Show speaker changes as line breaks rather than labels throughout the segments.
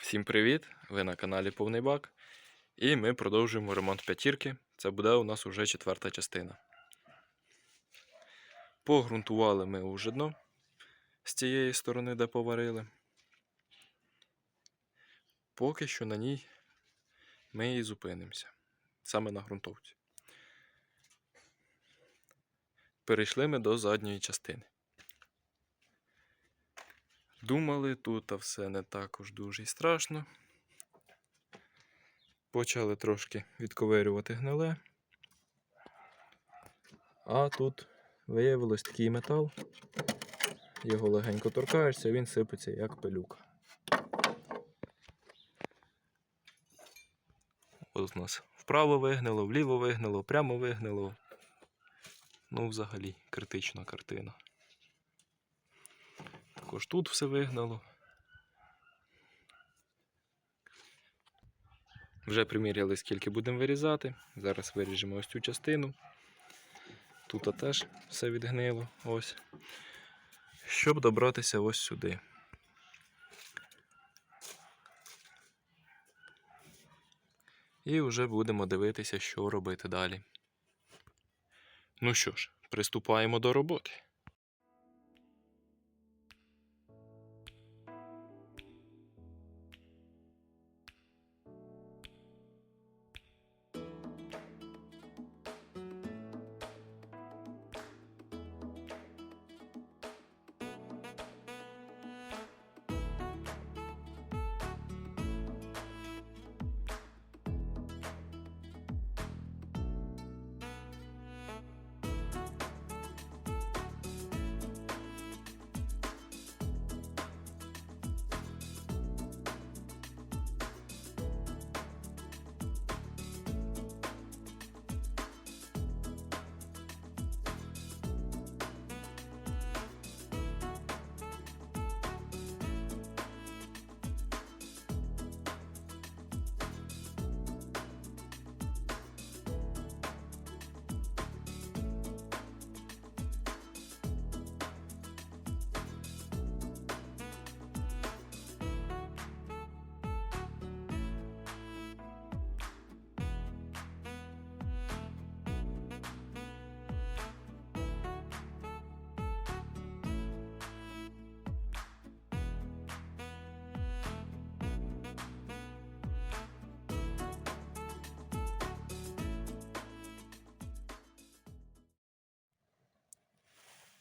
Всім привіт! Ви на каналі Повний Бак. І ми продовжуємо ремонт п'ятірки. Це буде у нас уже четверта частина. Погрунтували ми уже дно з цієї сторони, де поварили. Поки що на ній ми і зупинимося. Саме на ґрунтовці. Перейшли ми до задньої частини. Думали, тут все не так уж дуже й страшно. Почали трошки відковирювати гниле. А тут виявилось такий метал. Його легенько торкаєшся, він сипеться як пилюка. Ось у нас вправо вигнило, вліво вигнило, прямо вигнило. Ну, взагалі, критична картина. Також тут все вигнало. Вже приміряли, скільки будемо вирізати. Зараз виріжемо ось цю частину. Тут теж все відгнило. Ось. Щоб добратися ось сюди. І вже будемо дивитися, що робити далі. Ну що ж, приступаємо до роботи.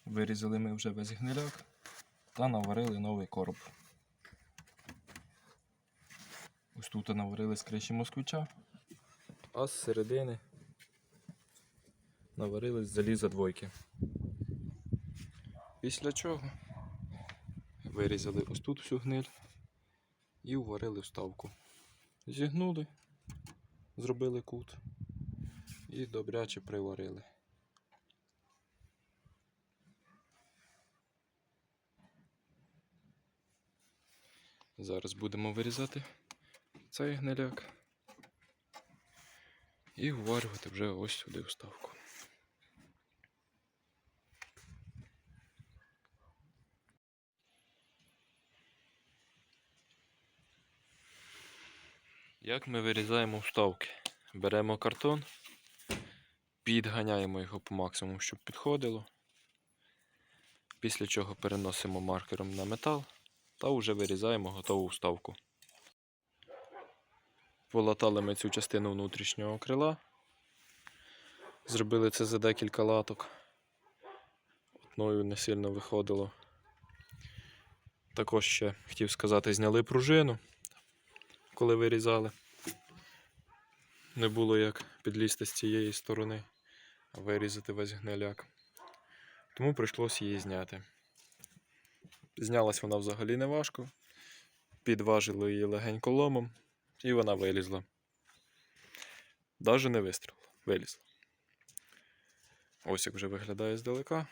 Вирізали ми вже весь гниляк та наварили новий короб. Ось тут наварили з криші москвича, а з середини наварили заліза двойки. Після чого вирізали ось тут всю гниль і уварили вставку. Зігнули, зробили кут і добряче приварили. Зараз будемо вирізати цей гниляк і уварювати вже ось сюди вставку. Як ми вирізаємо вставки? Беремо картон, підганяємо його по максимуму, щоб підходило. Після чого переносимо маркером на метал та вже вирізаємо готову вставку. Полатали ми цю частину внутрішнього крила. Зробили це за декілька латок. Одною не сильно виходило. Також ще хотів сказати, зняли пружину, коли вирізали. Не було як підлізти з цієї сторони, а вирізати весь гниляк. Тому прийшлося її зняти. Знялась вона взагалі не важко. Підважили її легенько ломом, і вона вилізла. Даже не вистрілила, вилізла. Ось як вже виглядає здалека.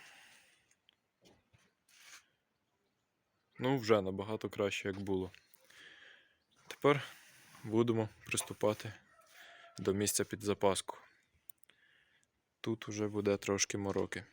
Ну, вже набагато краще, як було. Тепер будемо приступати до місця під запаску. Тут уже буде трошки мороки.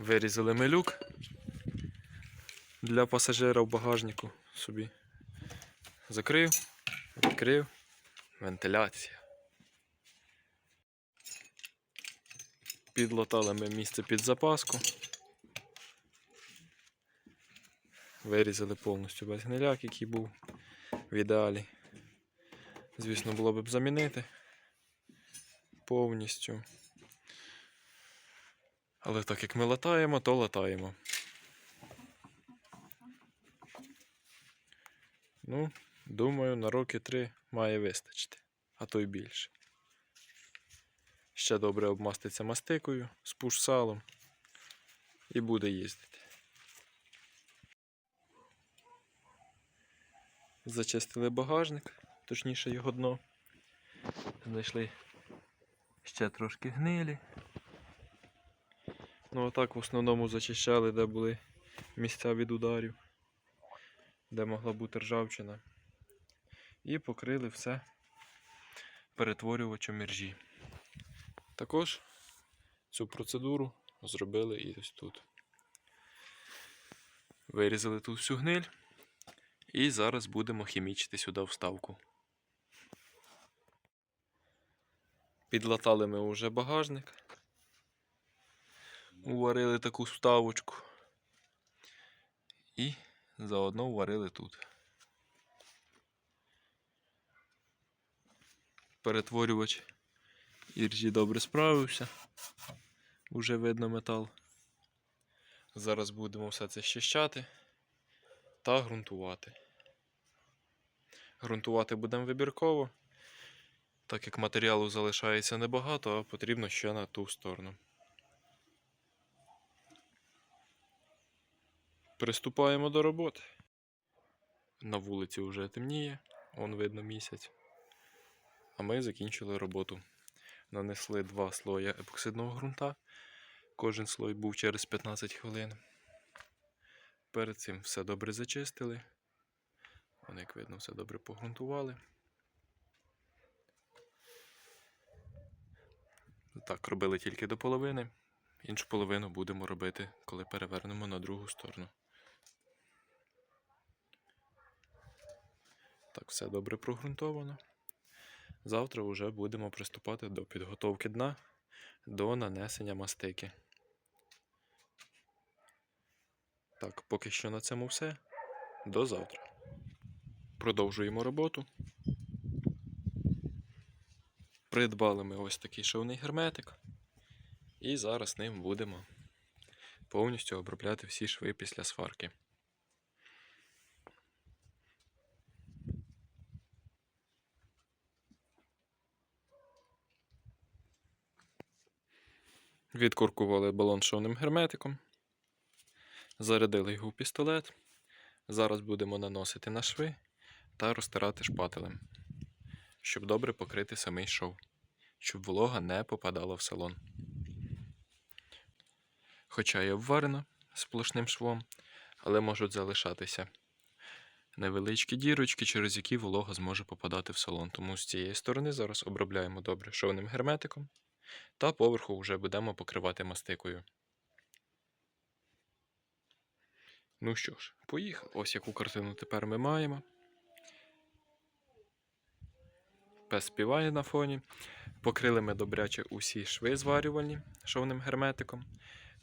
Вирізали ми люк для пасажира в багажнику собі. Закрив, відкрив, вентиляція. Підлатали ми місце під запаску. Вирізали повністю весь гниляк, який був в ідеалі. Звісно, було б замінити повністю. Але так як ми латаємо, то латаємо. Ну, думаю, на роки три має вистачити, а то й більше. Ще добре обмаститься мастикою з пуш-салом і буде їздити. Зачистили багажник, точніше його дно. Знайшли ще трошки гнилі. Ну отак в основному зачищали, де були місця від ударів, де могла бути ржавчина. І покрили все перетворювачем іржі. Також цю процедуру зробили і ось тут. Вирізали тут всю гниль. І зараз будемо хімічити сюди вставку. Підлатали ми вже багажник. Уварили таку вставочку. І заодно уварили тут. Перетворювач іржі добре справився. Уже видно метал. Зараз будемо все це щищати та ґрунтувати. Грунтувати будемо вибірково, так як матеріалу залишається небагато, а потрібно ще на ту сторону. Приступаємо до роботи. На вулиці вже темніє, вон видно місяць. А ми закінчили роботу. Нанесли два слоя епоксидного ґрунта. Кожен слой був через 15 хвилин. Перед цим все добре зачистили. Вон, як видно, все добре погрунтували. Так, робили тільки до половини. Іншу половину будемо робити, коли перевернемо на другу сторону. Так, все добре прогрунтовано. Завтра вже будемо приступати до підготовки дна до нанесення мастики. Так, поки що на цьому все. До завтра. Продовжуємо роботу. Придбали ми ось такий шовний герметик. І зараз ним будемо повністю обробляти всі шви після сварки. Відкуркували балон шовним герметиком. Зарядили його в пістолет. Зараз будемо наносити на шви та розтирати шпателем, щоб добре покрити самий шов, щоб волога не попадала в салон. Хоча і обварено сплошним швом, але можуть залишатися невеличкі дірочки, через які волога зможе попадати в салон. Тому з цієї сторони зараз обробляємо добре шовним герметиком та поверху вже будемо покривати мастикою. Ну що ж, поїхали. Ось яку картину тепер ми маємо. Пес співає на фоні. Покрили ми добряче усі шви зварювальні шовним герметиком.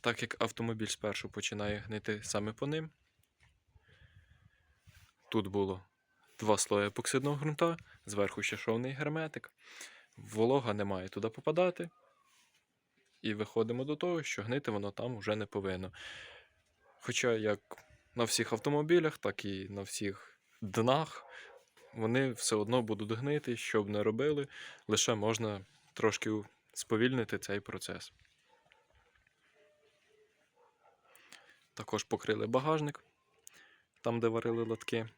Так як автомобіль спершу починає гнити саме по ним. Тут було два слої епоксидного ґрунта, зверху ще шовний герметик. Волога не має туди попадати. І виходимо до того, що гнити воно там вже не повинно. Хоча як на всіх автомобілях, так і на всіх днах вони все одно будуть гнити, що б не робили, лише можна трошки сповільнити цей процес. Також покрили багажник, там, де варили лотки.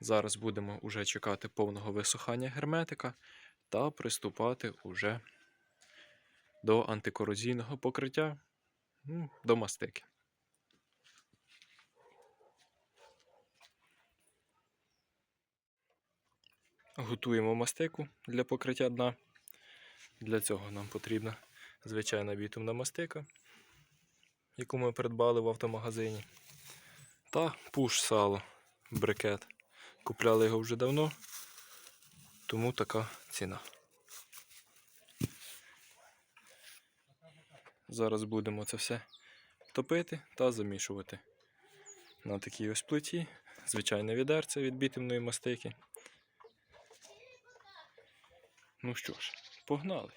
Зараз будемо уже чекати повного висухання герметика та приступати уже до антикорозійного покриття, ну, до мастики. Готуємо мастику для покриття дна. Для цього нам потрібна звичайна бітумна мастика, яку ми придбали в автомагазині. Та пуш сало, брикет. Купляли його вже давно, тому така ціна. Зараз будемо це все топити та замішувати на такій ось плиті. Звичайне відерце від бітумної мастики. Ну що ж, погнали.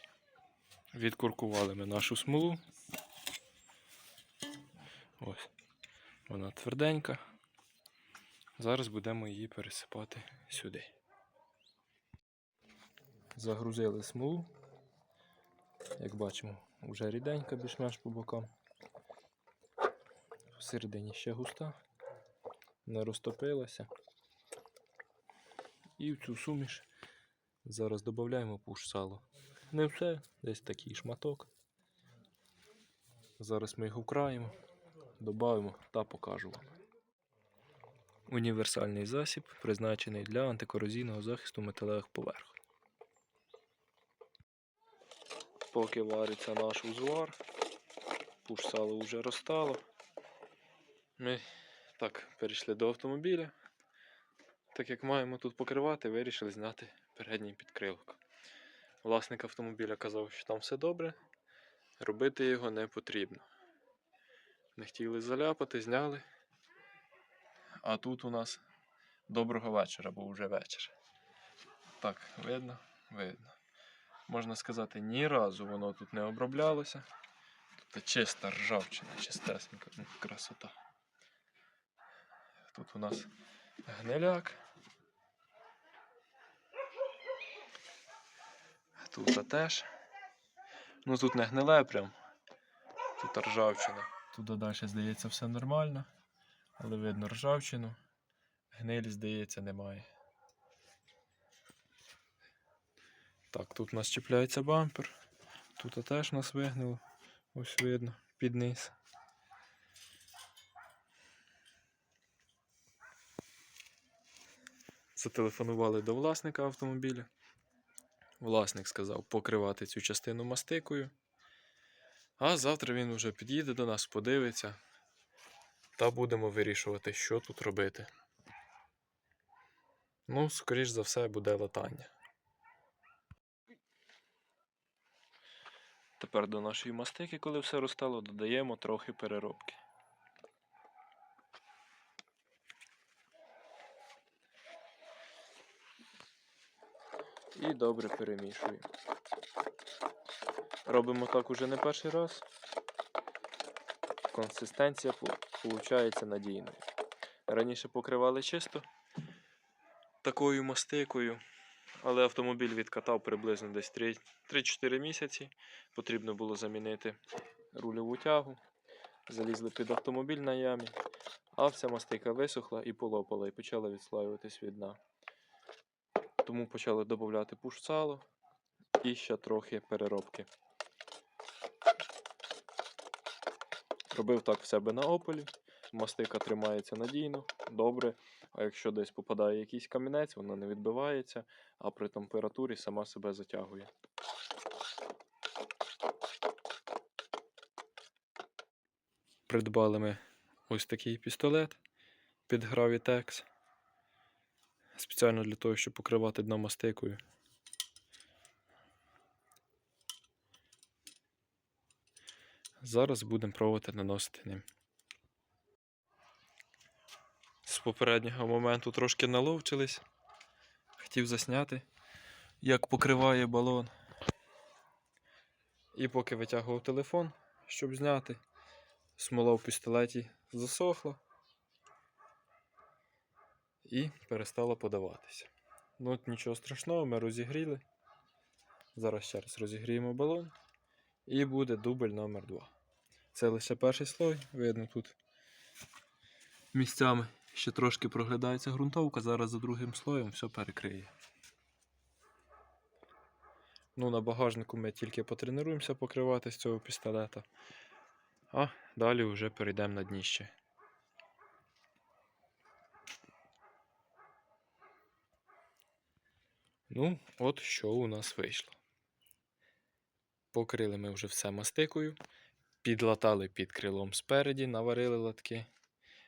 Відкуркували ми нашу смолу. Ось. Вона тверденька. Зараз будемо її пересипати сюди. Загрузили смолу. Як бачимо, вже ріденька більш-менш по бокам. Всередині ще густа, не розтопилася. І в цю суміш зараз додаємо пуш сало. Не все, десь такий шматок. Зараз ми його вкраємо, додаємо та покажу вам. Універсальний засіб, призначений для антикорозійного захисту металевих поверхонь. Поки вариться наш узвар, пуш сало вже розтало. Ми так перейшли до автомобіля. Так як маємо тут покривати, вирішили зняти передній підкрилок. Власник автомобіля казав, що там все добре, робити його не потрібно. Не хотіли заляпати, зняли. А тут у нас доброго вечора, бо вже вечір. Так, видно? Видно. Можна сказати, ні разу воно тут не оброблялося. Тут чиста ржавчина, чистесенька, ну, красота. Тут у нас гниляк. Тут теж. Ну тут не гниле прям. Тут ржавчина. Тут далі, здається, все нормально. Але видно ржавчину. Гнилі, здається, немає. Так, тут у нас чіпляється бампер. Тут теж нас вигнило. Ось видно, під низ. Зателефонували до власника автомобіля. Власник сказав покривати цю частину мастикою. А завтра він вже під'їде до нас, подивиться. Та будемо вирішувати, що тут робити. Ну, скоріш за все, буде латання. Тепер до нашої мастики, коли все розстало, додаємо трохи переробки. І добре перемішуємо. Робимо так уже не перший раз. Консистенція виходить надійною. Раніше покривали чисто такою мастикою, але автомобіль відкатав приблизно десь 3 3-4 місяці. Потрібно було замінити рульову тягу. Залізли під автомобіль на ямі, а вся мастика висохла і полопала, і почала відслаюватись від дна. Тому почали додати пуш сало і ще трохи переробки. Робив так в себе на ополі. Мастика тримається надійно, добре. А якщо десь попадає якийсь камінець, вона не відбивається, а при температурі сама себе затягує. Придбали ми ось такий пістолет під Gravitex. Спеціально для того, щоб покривати дно мастикою. Зараз будемо пробувати наносити ним. З попереднього моменту трошки наловчились. Хотів засняти, як покриває балон. І поки витягував телефон, щоб зняти, смола в пістолеті засохла і перестала подаватися. Ну от нічого страшного, ми розігріли. Зараз ще раз розігріємо балон. І буде дубль номер 2 Це лише перший слой, видно тут місцями ще трошки проглядається ґрунтовка, зараз за другим слоєм все перекриє. Ну, на багажнику ми тільки потренуємося покривати з цього пістолета, а далі вже перейдемо на дніще. Ну, от що у нас вийшло. Покрили ми вже все мастикою, підлатали під крилом спереді, наварили латки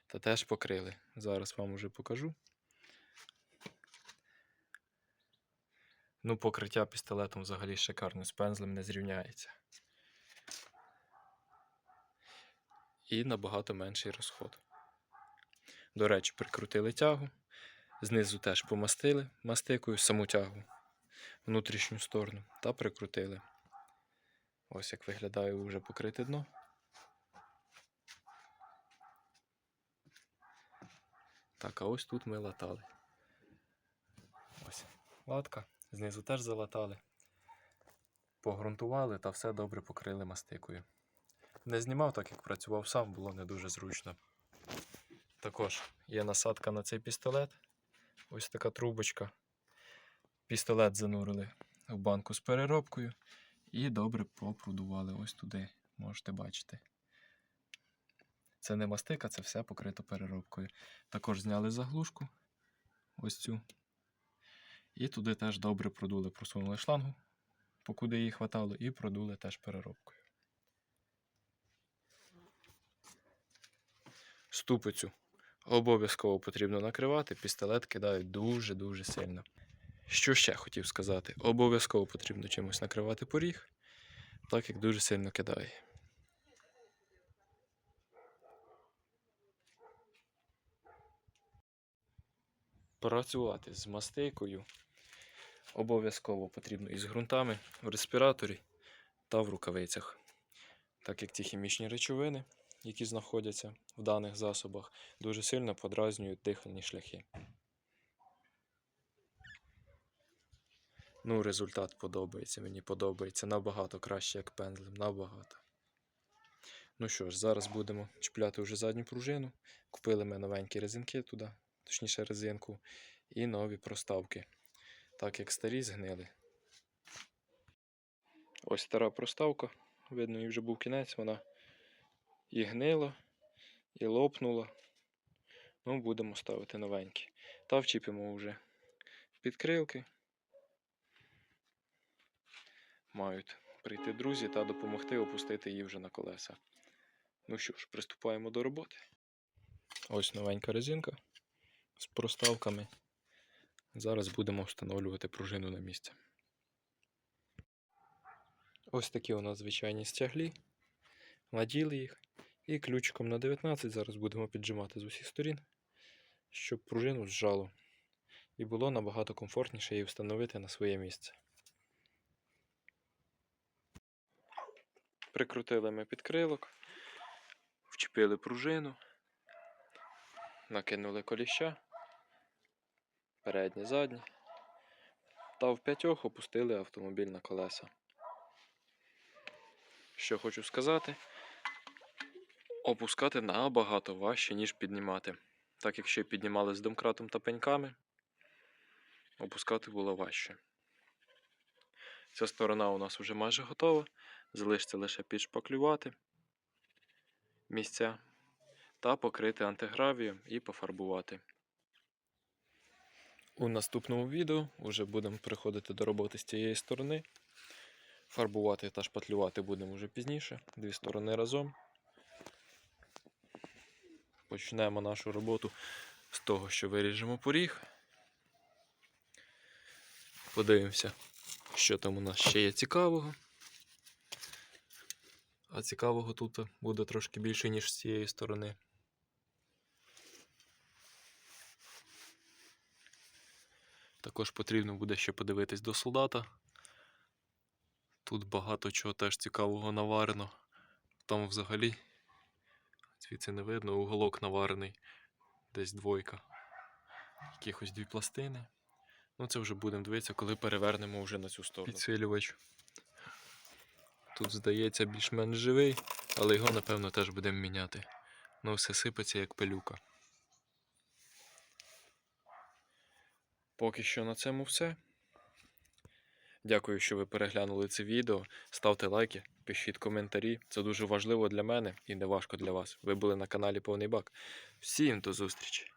та теж покрили. Зараз вам уже покажу. Ну, покриття пістолетом взагалі шикарне, з пензлем не зрівняється. І набагато менший розход. До речі, прикрутили тягу. Знизу теж помастили мастикою саму тягу внутрішню сторону та прикрутили. Ось як виглядає вже покрите дно. Так, а ось тут ми латали. Ось латка. Знизу теж залатали. Погрунтували та все добре покрили мастикою. Не знімав, так як працював сам, було не дуже зручно. Також є насадка на цей пістолет. Ось така трубочка. Пістолет занурили в банку з переробкою і добре попродували ось туди, можете бачити. Це не мастика, це все покрито переробкою. Також зняли заглушку, ось цю. І туди теж добре продули, просунули шлангу, покуди її хватало, і продули теж переробкою. Ступицю обов'язково потрібно накривати, пістолет кидають дуже-дуже сильно. Що ще хотів сказати? Обов'язково потрібно чимось накривати поріг, так як дуже сильно кидає. Працювати з мастейкою обов'язково потрібно із ґрунтами в респіраторі та в рукавицях, так як ці хімічні речовини, які знаходяться в даних засобах, дуже сильно подразнюють дихальні шляхи. Ну, результат подобається. Мені подобається набагато краще, як пензлем, набагато. Ну що ж, зараз будемо чіпляти вже задню пружину. Купили ми новенькі резинки туди, точніше резинку, і нові проставки. Так як старі згнили. Ось стара проставка. Видно, їй вже був кінець, вона і гнила, і лопнула. Ну, будемо ставити новенькі. Та вчіпимо вже підкрилки мають прийти друзі та допомогти опустити її вже на колеса. Ну що ж, приступаємо до роботи. Ось новенька резинка з проставками. Зараз будемо встановлювати пружину на місце. Ось такі у нас звичайні стяглі. Наділи їх. І ключиком на 19 зараз будемо піджимати з усіх сторін, щоб пружину зжало. І було набагато комфортніше її встановити на своє місце. Прикрутили ми підкрилок, вчепили пружину, накинули коліща, переднє, заднє, та в п'ятьох опустили автомобіль на колеса. Що хочу сказати, опускати набагато важче, ніж піднімати. Так як ще піднімали з домкратом та пеньками, опускати було важче. Ця сторона у нас вже майже готова. Залишиться лише підшпаклювати місця та покрити антигравієм і пофарбувати. У наступному відео вже будемо приходити до роботи з цієї сторони. Фарбувати та шпатлювати будемо вже пізніше, дві сторони разом. Почнемо нашу роботу з того, що виріжемо поріг. Подивимося, що там у нас ще є цікавого. А цікавого тут буде трошки більше, ніж з цієї сторони. Також потрібно буде ще подивитись до солдата. Тут багато чого теж цікавого наварено. Там взагалі звідси не видно, уголок наварений, десь двойка. Якихось дві пластини. Ну, це вже будемо дивитися, коли перевернемо вже на цю сторону. Підсилювач. Тут, здається, більш-менш живий, але його, напевно, теж будемо міняти. Ну, все сипеться як пилюка. Поки що на цьому все. Дякую, що ви переглянули це відео. Ставте лайки, пишіть коментарі. Це дуже важливо для мене і не важко для вас. Ви були на каналі Повний Бак. Всім до зустрічі!